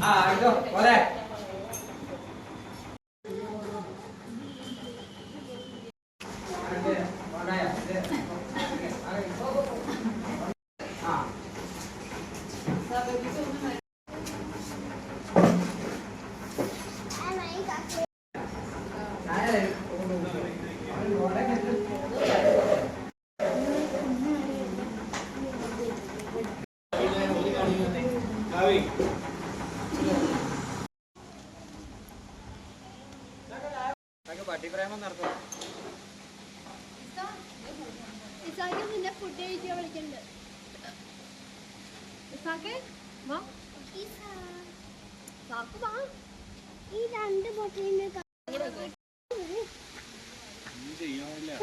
啊，走，过来。പട്ടിപ്രേമം നടത്തും പിന്നെ ഫുഡ് കഴിക്കാൻ വിളിക്കണ്ട്. ഈ രണ്ട് ബോട്ടിലിന്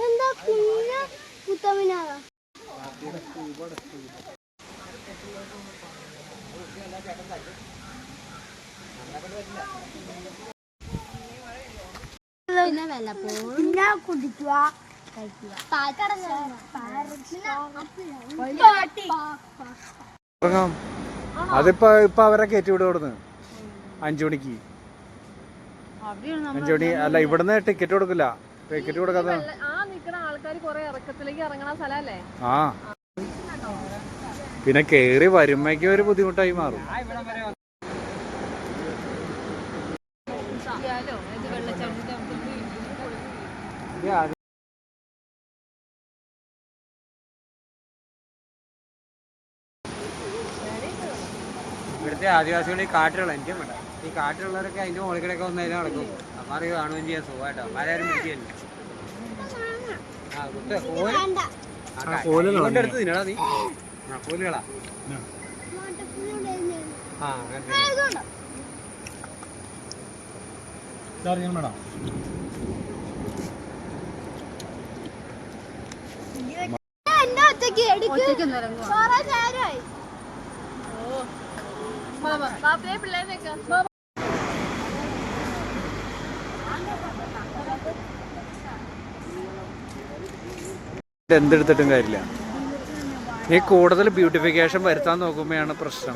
എന്താ കുഞ്ഞ കുത്തമിനാറാ പിന്നെ വല്ലപ്പോഴും കുടിക്കുക അതിപ്പോ ഇപ്പൊ അവരെ കയറ്റി വിടും ഇവിടുന്ന് അഞ്ചു മണിക്ക്. അഞ്ചു മണി അല്ല ഇവിടുന്ന് ടിക്കറ്റ് കൊടുക്കില്ല. ടിക്കറ്റ് കൊടുക്കാത്ത ആ നിക്കണ ആൾക്കാർ കൊറേ ഇറക്കത്തിലേക്ക് ഇറങ്ങണ സ്ഥലല്ലേ? ആ. പിന്നെ കേറി വരുമ്പോഴേക്കും ഒരു ബുദ്ധിമുട്ടായി മാറും. ഇവിടുത്തെ ആദിവാസികൾ ഈ കാട്ടിലുള്ള എനിക്കും വേണ്ട ഈ കാട്ടിലുള്ളവരൊക്കെ അതിന്റെ മുകളിൽ കൂടെയൊക്കെ നടക്കും. നടക്കും അമ്മാർക്ക് കാണുകയും ചെയ്യാൻ സുഖമായിട്ടോ? അമ്മാരും പിടിക്കുകയല്ല ആ കുത്ത. കോൽ ആ, തിന്നടാ നീ. ആ കോലുകളാ ആ. അങ്ങനെ ഒറ്റയ്ക്ക് നേരമായി പിള്ളേരൊക്കെ എന്തെടുത്തിട്ടും കാര്യമില്ല. ഈ കൂടുതൽ ബ്യൂട്ടിഫിക്കേഷൻ വരുത്താൻ നോക്കുമ്പോഴാണ് പ്രശ്നം.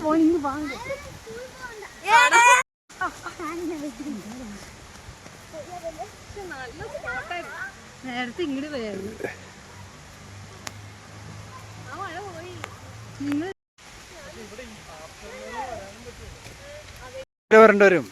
പോയി ഇങ്ങ് വാങ്ങ നേരത്തെ ഇങ്ങോട്ട് പോയായിരുന്നു വരേണ്ടി വരും